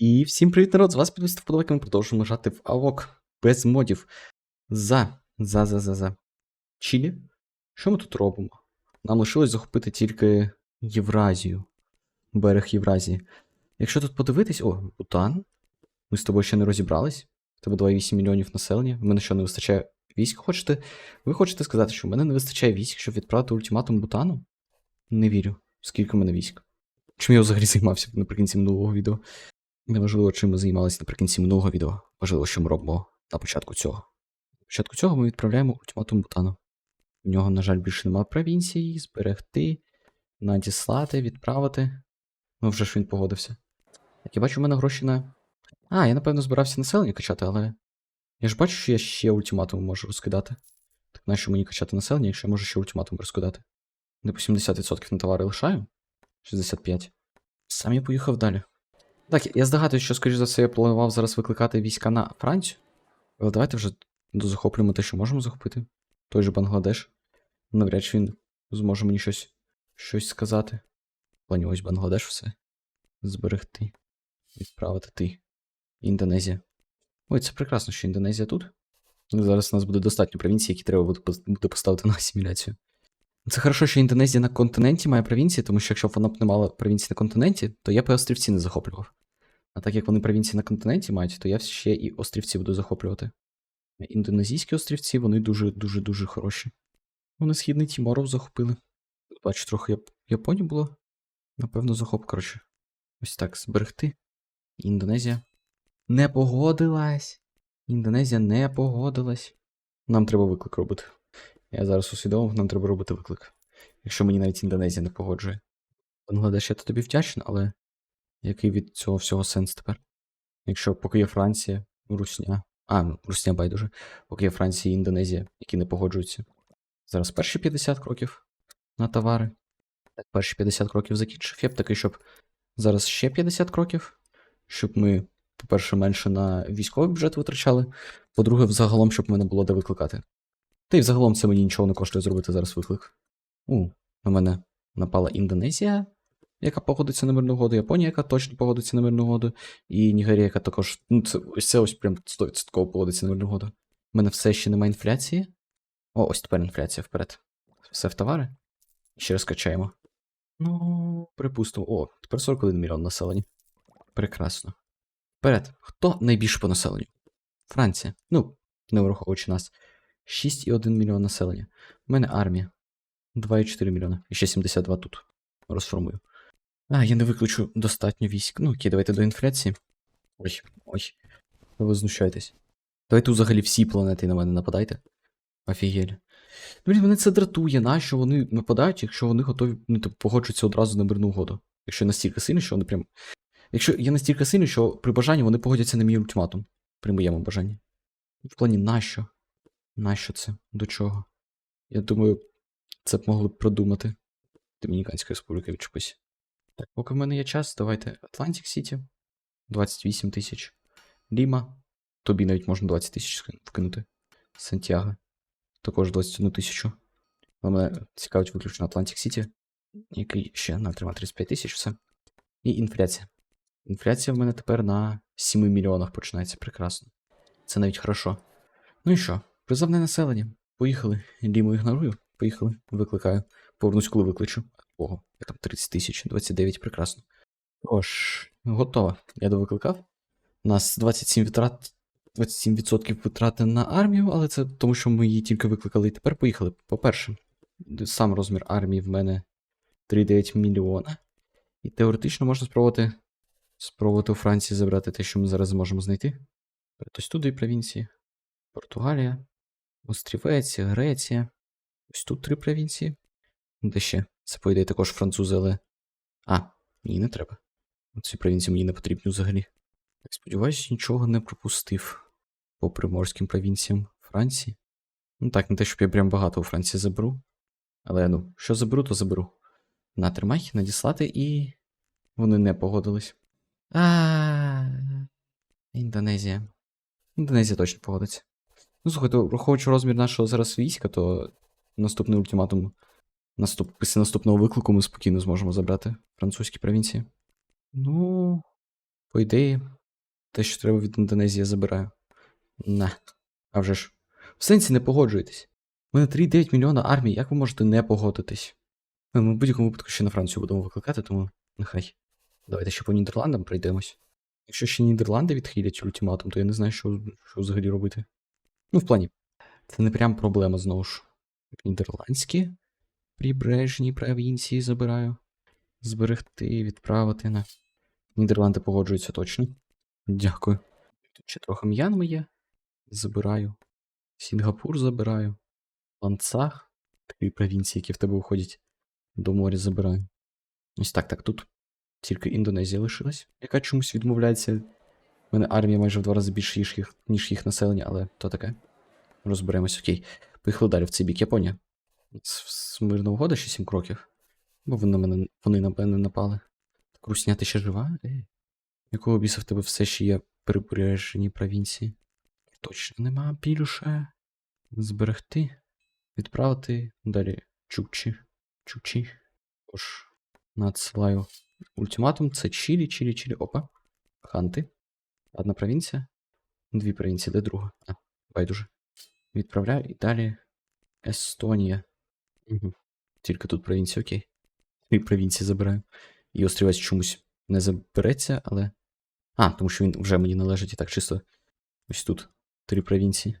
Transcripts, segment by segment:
І всім привіт, народ! З вас підписати вподобайки, ми продовжуємо грати в АВОК без модів. За, за, за, за, за. Чилі? Що ми тут робимо? Нам лишилось захопити тільки Євразію. Берег Євразії. Якщо тут подивитись, о, Бутан. Ми з тобою ще не розібрались. Тебе 2,8 мільйонів населення. В мене що не вистачає військ? Хочете? Ви хочете сказати, що в мене не вистачає військ, щоб відправити ультиматум Бутану? Не вірю. Скільки в мене військ? Чим я взагалі займався наприкінці минулого відео? Неважливо, чим ми займалися наприкінці минулого відео. Важливо, що ми робимо на початку цього. На початку цього ми відправляємо ультиматум Бутану. В нього, на жаль, більше немає провінції, зберегти, надіслати, відправити. Ну, вже ж він погодився. Так, я бачу, у мене гроші на. А, я напевно збирався населення качати, але. Я ж бачу, що я ще ультиматум можу розкидати. Так нащо мені качати населення, якщо я можу ще ультиматум розкидати? Не по 70% на товари лишаю? 65. Сам я поїхав далі. Так, я здогадуюсь, що, скоріш за все, я планував зараз викликати війська на Францію. Але давайте вже дозахоплюємо те, що можемо захопити. Той же Бангладеш. Навряд чи він зможе мені щось щось сказати. Плані ось Бангладеш все. Зберегти. Відправити ти. Індонезія. Ой, це прекрасно, що Індонезія тут. Зараз у нас буде достатньо провінцій, які треба буде поставити на асиміляцію. Це хорошо, що Індонезія на континенті має провінції, тому що якщо б вона б не мала провінції на континенті, то я б і острівці не захоплював. А так як вони провінції на континенті мають, то я ще і острівці буду захоплювати. Індонезійські острівці, вони дуже-дуже дуже хороші. Вони східний Тіморов захопили. Бачу, трохи Яп... Японії було. Напевно, захоп, коротше. Ось так, зберегти. Індонезія. Не погодилась. Індонезія не погодилась. Нам треба виклик робити. Я зараз усвідомив, нам треба робити виклик. Якщо мені навіть Індонезія не погоджує. Бангладеш, я то тобі вдячний, але який від цього всього сенс тепер? Якщо поки є Франція, Русня. А, ну, Русня байдуже. Поки є Франція і Індонезія, які не погоджуються. Зараз перші 50 кроків на товари. Так, перші 50 кроків закінчив. Я б такий, щоб зараз ще 50 кроків, щоб ми, по-перше, менше на військовий бюджет витрачали. По-друге, взагалом, щоб мене було де викликати. Та й взагалом це мені нічого не коштує зробити зараз виклик. У, на мене напала Індонезія, яка погодиться на мирну угоду, Японія, яка точно погодиться на мирну угоду, і Нігерія, яка також. Ну, це ось це ось прям 100% погодиться на мирну угоду. У мене все ще немає інфляції. О, ось тепер інфляція вперед. Все в товари. Ще раз качаємо. Ну, припустимо. О, тепер 41 мільйон населення. Прекрасно. Вперед. Хто найбільше по населенню? Франція. Ну, не враховуючи нас. 6,1 мільйон населення. У мене армія. 2,4 мільйона. І ще 72 тут. Розформую. А, я не виключу достатньо військ. Ну, окей, давайте до інфляції. Ой, ой. Ви знущаєтесь. Давайте взагалі всі планети на мене нападайте. Офігель. Ну, мене це дратує, нащо вони нападають, якщо вони готові ну, типу, погоджуються одразу на мирну угоду. Якщо настільки сильно, що вони прям. Якщо я настільки сильний, що при бажанні вони погодяться на мій ультиматум. При моєму бажанні. В плані, нащо? Нащо це? До чого? Я думаю, це б могли б продумати. Домініканська республіка відчепись. Так, поки в мене є час, давайте Атлантик Сіті. 28 тисяч. Ліма. Тобі навіть можна 20 тисяч вкинути. Сантьяго. Також 21 тисячу. Але мене цікавить виключно Атлантик Сіті. Який ще на 35 тисяч, все. І інфляція. Інфляція в мене тепер на 7 мільйонах починається прекрасно. Це навіть хорошо. Ну і що? Призовне населення. Поїхали. Ліму ігнорую. Поїхали. Викликаю. Повернусь, коли викличу. Ого, як там 30 тисяч, 29, прекрасно. Тож, готово. Я довикликав. У нас 27 витрат. 27% витрати на армію, але це тому, що ми її тільки викликали і тепер поїхали. По-перше, сам розмір армії в мене 3,9 мільйона. І теоретично можна спробувати спробувати у Франції забрати те, що ми зараз зможемо знайти. Ось туди провінції. Португалія, Острівець, Греція. Ось тут три провінції. Де ще? Це, по ідеї, також французи, але. А, мені не треба. Ці провінції мені не потрібні взагалі. Так, сподіваюсь, нічого не пропустив по приморським провінціям Франції. Ну так, не те, щоб я прям багато у Франції заберу. Але ну, що заберу, то заберу. На, тримай, надіслати і. Вони не погодились. А. Індонезія. Індонезія точно погодиться. Ну, слухайте, враховуючи розмір нашого зараз війська, то наступний ультиматум. Наступ... Після наступного виклику ми спокійно зможемо забрати французькі провінції. Ну. По ідеї, те, що треба від Індонезії, я забираю. На. А вже ж. В сенсі не погоджуєтесь. У мене 3,9 мільйона армії, як ви можете не погодитись? Ми в будь-якому випадку ще на Францію будемо викликати, тому нехай. Давайте ще по Нідерландам пройдемось. Якщо ще Нідерланди відхилять ультиматум, то я не знаю, що, що взагалі робити. Ну, в плані. Це не прям проблема знову ж. Нідерландські прибережні провінції забираю. Зберегти, відправити на. Нідерланди погоджуються точно. Дякую. Тут ще трохи м'янми є. Забираю. Сінгапур забираю. Ланцах. Такі провінції, які в тебе виходять до моря, забираю. Ось так, так, тут тільки Індонезія лишилась, яка чомусь відмовляється. У мене армія майже в два рази більше, ніж їх, ніж їх населення, але то таке. Розберемось, окей. Поїхали далі в цей бік Японія. С- Мирна угода ще 7 кроків. Бо вони на мене, вони на мене напали. Так Русня, ти ще жива? Ей. Якого біса в тебе все ще є прибережні провінції? Точно нема більше. Зберегти. Відправити. Далі Чукчі. Чукчі. Тож, надсилаю ультиматум. Це Чилі, Чилі, Чилі. Опа. Ханти. Одна провінція. Дві провінції, де друга? А, байдуже. Відправляю і далі Естонія. Угу. Тільки тут провінція, окей. Дві провінції забираю. І острівець чомусь не забереться, але. А, тому що він вже мені належить і так чисто. Ось тут. Три провінції.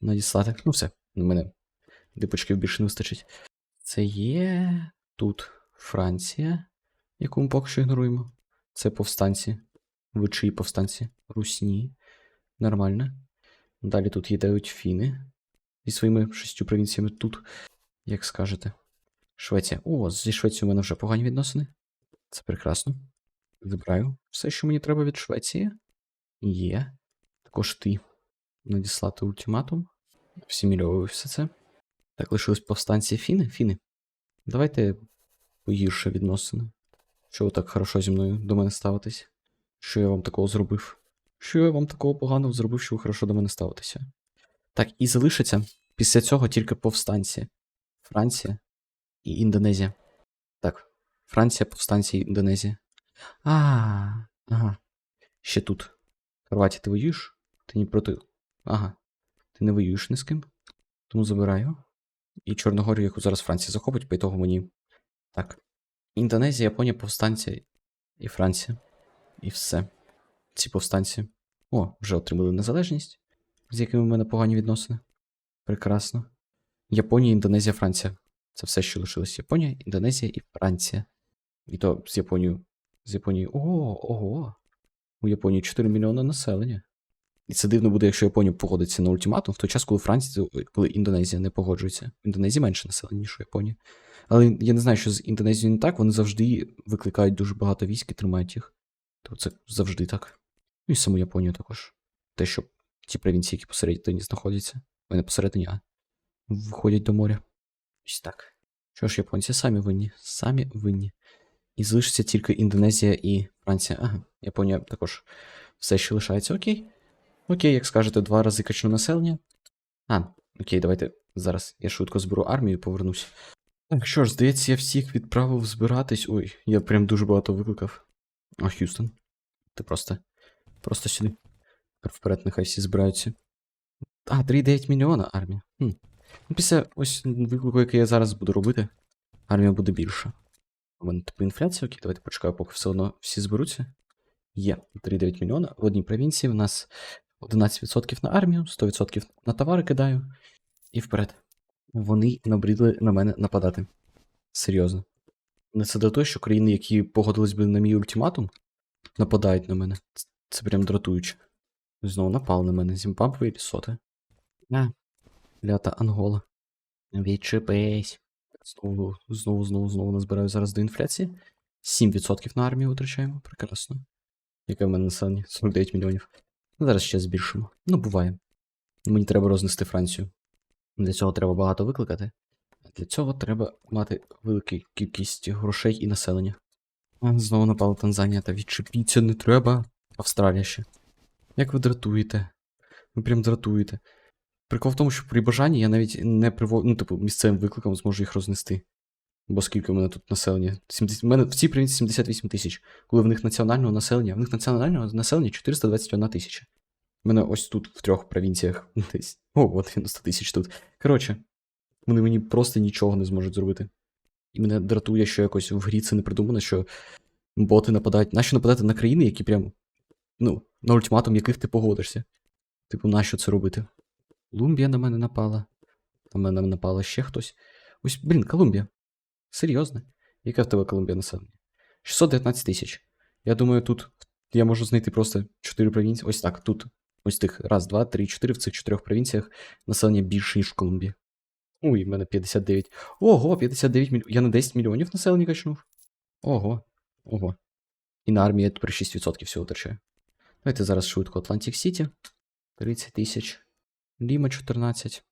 Надіслати. Ну все, у мене дипочків більше не вистачить. Це є тут Франція, яку ми поки що ігноруємо. Це повстанці. Ви чиї повстанці? Русні. Нормально. Далі тут їдають фіни зі своїми шістю провінціями тут, як скажете. Швеція. О, зі Швецією у мене вже погані відносини. Це прекрасно. Забираю все, що мені треба від Швеції. Є. Також ти. Надіслати ультиматум. Всімільовую все це. Так, лишились повстанці Фіни. Фіни. Давайте погірше відносини. Що ви так хорошо зі мною до мене ставитесь? Що я вам такого зробив? Що я вам такого поганого зробив, що ви хорошо до мене ставитеся? Так, і залишиться після цього тільки повстанці. Франція і Індонезія. Так, Франція, повстанці Індонезія. А, ага. Ще тут. Хорватія, ти воюєш? Ти не проти. Ага. Ти не воюєш ні з ким. Тому забираю. І Чорногорію, яку зараз Франція захопить, по ітогу мені. Так. Індонезія, Японія, повстанці і Франція. І все. Ці повстанці. О, вже отримали незалежність, з якими в мене погані відносини. Прекрасно. Японія, Індонезія, Франція. Це все, що лишилось. Японія, Індонезія і Франція. І то з Японією. З Японією. Ого, ого. У Японії 4 мільйони населення. І це дивно буде, якщо Японія погодиться на ультиматум, в той час, коли Франція, коли Індонезія не погоджується. В Індонезії менше населення, ніж у Японії. Але я не знаю, що з Індонезією не так, вони завжди викликають дуже багато військ і тримають їх. Тобто це завжди так. Ну і саму Японію також. Те, що ті провінції, які посередині знаходяться, вони посередині, а виходять до моря. Ось так. Що ж, японці самі винні, самі винні. І залишиться тільки Індонезія і Франція. Ага, Японія також все ще лишається. Окей. Окей, як скажете, два рази качну населення. А, окей, давайте зараз я швидко зберу армію і повернусь. Так, що ж, здається, я всіх відправив збиратись. Ой, я прям дуже багато викликав. А, Х'юстон. Ти просто. Просто сюди. Вперед, нехай всі збираються. А, 3,9 мільйона армія. Хм. Ну, після ось виклику, який я зараз буду робити, армія буде більша. У мене типу інфляція, окей, давайте почекаю, поки все одно всі зберуться. Є 3,9 мільйона. В одній провінції в нас 11% на армію, 100% на товари кидаю. І вперед. Вони набрідли на мене нападати. Серйозно. Не це до того, що країни, які погодились би на мій ультиматум, нападають на мене. Це, прям дратуюче. Знову напали на мене. Зімбабве і Лісоти. А, лята Ангола. Відчепись. Знову, знову, знову, знову назбираю зараз до інфляції. 7% на армію витрачаємо. Прекрасно. Яке в мене населення? 49 мільйонів. Ну, Зараз ще збільшимо. Ну, буває. Мені треба рознести Францію. Для цього треба багато викликати. Для цього треба мати велику кількість грошей і населення. Знову напала Танзанія, та відчепіться не треба. Австралія ще. Як ви дратуєте? Ви прям дратуєте. Прикол в тому, що при бажанні я навіть не привод... ну, типу, місцевим викликом зможу їх рознести. Бо скільки в мене тут населення? 70... У мене в цій провінції 78 тисяч. Коли в них національного населення, в них національного населення 421 тисяча. У мене ось тут в трьох провінціях десь. О, от 90 тисяч тут. Коротше, вони мені просто нічого не зможуть зробити. І мене дратує, що якось в грі це не придумано, що боти нападають. Нащо нападати на країни, які прям. Ну, на ультиматум яких ти погодишся? Типу, нащо це робити? Колумбія на мене напала. На мене напала ще хтось. Ось, блін, Колумбія. Серйозно? Яке в тебе Колумбія населення? 619 тисяч. Я думаю, тут я можу знайти просто 4 провінції. Ось так, тут. Ось тих. Раз, два, три, чотири. В цих чотирьох провінціях населення більше, ніж в Колумбії. Ой, в мене 59. Ого, 59 мільйонів. Я на 10 мільйонів населення качнув. Ого. Ого. І на армії я тепер 6% всього втрачаю. Давайте зараз швидко Атлантик Сіті. 30 тисяч. Ліма 14.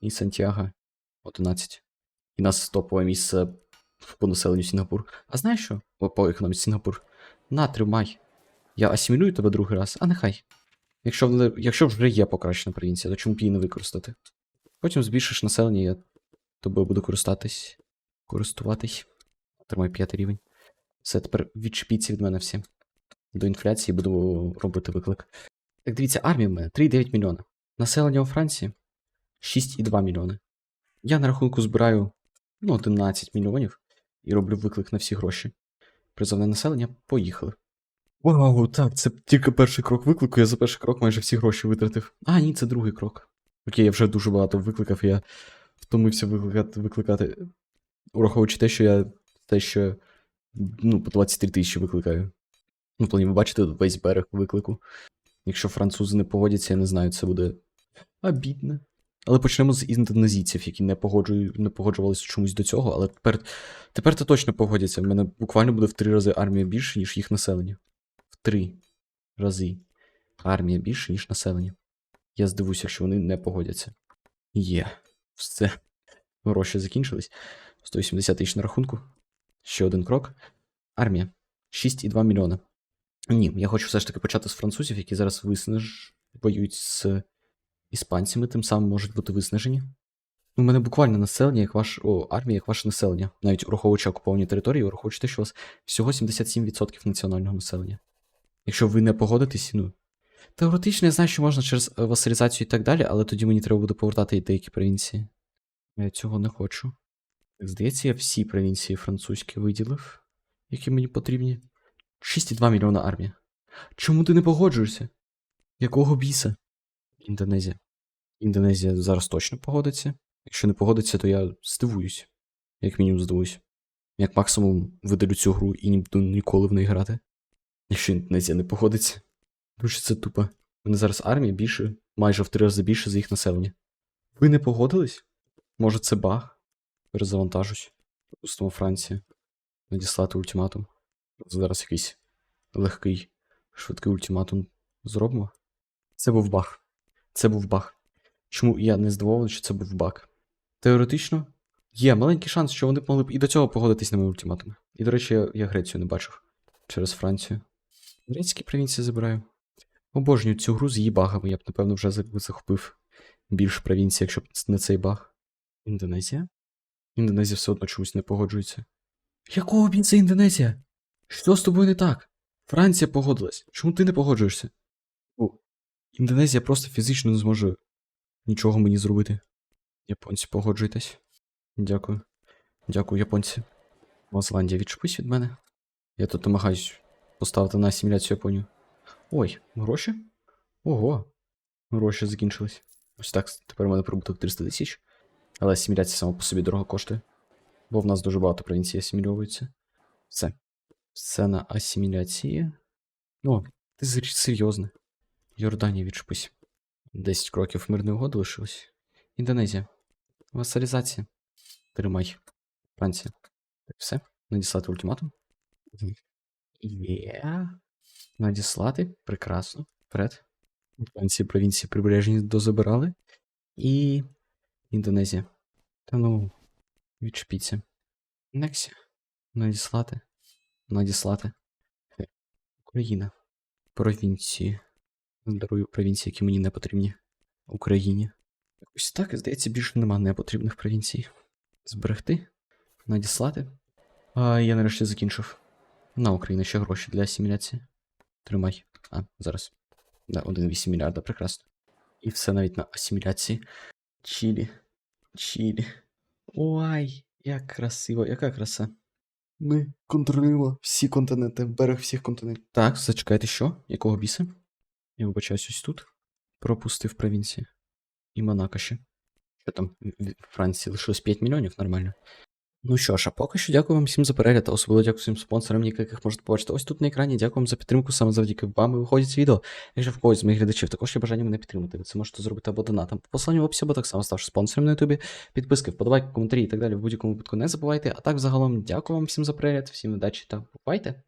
І Сантьяго 11. І нас топове місце по населенню Сінгапур. А знаєш що? О, по економіці Сінгапур. На, тримай. Я асимілюю тебе другий раз, а нехай. Якщо, якщо вже є покращена провінція, то чому б її не використати? Потім збільшиш населення, я тобою буду користатись. Користуватись. Тримай п'ятий рівень. Все, тепер відчепіться від мене всі. До інфляції буду робити виклик. Так дивіться, армія в мене 3,9 мільйона. Населення у Франції 6,2 мільйони. Я на рахунку збираю ну, 11 мільйонів і роблю виклик на всі гроші. Призовне населення, поїхали. Вау, так, це тільки перший крок виклику, я за перший крок майже всі гроші витратив. А, ні, це другий крок. Окей, я вже дуже багато викликав, я втомився викликати, викликати. Ураховуючи те, що я те, що ну, по 23 тисячі викликаю. Ну, плані, ви бачите весь берег виклику. Якщо французи не погодяться, я не знаю, це буде обідно. Але почнемо з індонезійців, які не, погоджую, не погоджувалися чомусь до цього, але тепер, тепер то точно погодяться. В мене буквально буде в три рази армія більше, ніж їх населення. В три рази армія більше, ніж населення. Я здивуюся, якщо вони не погодяться. Є. Все. Гроші закінчились. 180 тисяч на рахунку. Ще один крок. Армія. 6,2 мільйона. Ні, я хочу все ж таки почати з французів, які зараз виснаж... воюють з іспанцями, тим самим можуть бути виснажені. У мене буквально населення, як ваш. О, армія, як ваше населення. Навіть враховуючи окуповані території, враховуючи те, що у вас всього 77% національного населення. Якщо ви не погодитесь, ну. Теоретично я знаю, що можна через е, васалізацію і так далі, але тоді мені треба буде повертати і деякі провінції. Я цього не хочу. Здається, я всі провінції французькі виділив, які мені потрібні. 6,2 мільйона армія. Чому ти не погоджуєшся? Якого біса? Індонезія. Індонезія зараз точно погодиться. Якщо не погодиться, то я здивуюсь. Як мінімум здивуюсь. Як максимум видалю цю гру і не буду ніколи в неї грати. Якщо Індонезія не погодиться. Дуже це тупо. У мене зараз армія більше, майже в три рази більше за їх населення. Ви не погодились? Може це баг? Перезавантажусь. Допустимо Франція. Надіслати ультиматум. Зараз якийсь легкий, швидкий ультиматум зробимо. Це був баг. Це був баг. Чому я не здивований, що це був баг? Теоретично, є маленький шанс, що вони б могли б і до цього погодитись на мої ультиматуми. І, до речі, я, я Грецію не бачив через Францію. Грецькі провінції забираю. Обожнюю цю гру з її багами. Я б, напевно, вже захопив більше провінцій, якщо б не цей баг. Індонезія? Індонезія все одно чомусь не погоджується. Якого біса Індонезія? Що з тобою не так? Франція погодилась. Чому ти не погоджуєшся? О, Індонезія просто фізично не зможе нічого мені зробити. Японці, погоджуйтесь. Дякую. Дякую, японці. Мазландія, відчепись від мене. Я тут намагаюсь поставити на асиміляцію Японію. Ой, гроші? Ого. Гроші закінчились. Ось так, тепер у мене прибуток 300 тисяч. Але асиміляція сама по собі дорого коштує. Бо в нас дуже багато провінцій асимільовується. Все. Все на асиміляції. О, ти серйозно. Йорданія відчепись. 10 кроків мирної угоди лишилось. Індонезія. Васалізація. Тримай. Франція. Так, все. Надіслати ультиматум. Є. Надіслати. Прекрасно. Вперед. Франції провінції прибережні дозабирали. І. Індонезія. Та ну. Відчепіться. Нексія. Надіслати. Надіслати. Україна. Провінції. Дарую провінції, які мені не потрібні. Україні. Ось так, здається, більше нема непотрібних провінцій. Зберегти. Надіслати. А, я нарешті закінчив. На Україну ще гроші для асиміляції. Тримай. А, зараз. Да, 1,8 мільярда, прекрасно. І все навіть на асиміляції. Чилі. Чилі. Ой, як красиво, яка краса. Ми контролюємо всі континенти, берег всіх континентів. Так, зачекайте, що? Якого біса? Я вибачаюсь ось тут. Пропустив провінції. І Монако ще. Що там в Франції лишилось 5 мільйонів, нормально. Ну що ж, а поки що дякую вам всім за перегляд, особливо дякую всім спонсорам, яких можете побачити ось тут на екрані. Дякую вам за підтримку, саме завдяки вам і виходять відео. Якщо в когось з моїх глядачів також є бажання мене підтримати, ви це можете зробити або донатом. По посланню в описі, або так само ставши спонсором на ютубі. Підписки, вподобайки, коментарі і так далі в будь-якому випадку не забувайте. А так, загалом, дякую вам всім за перегляд, всім удачі та бувайте!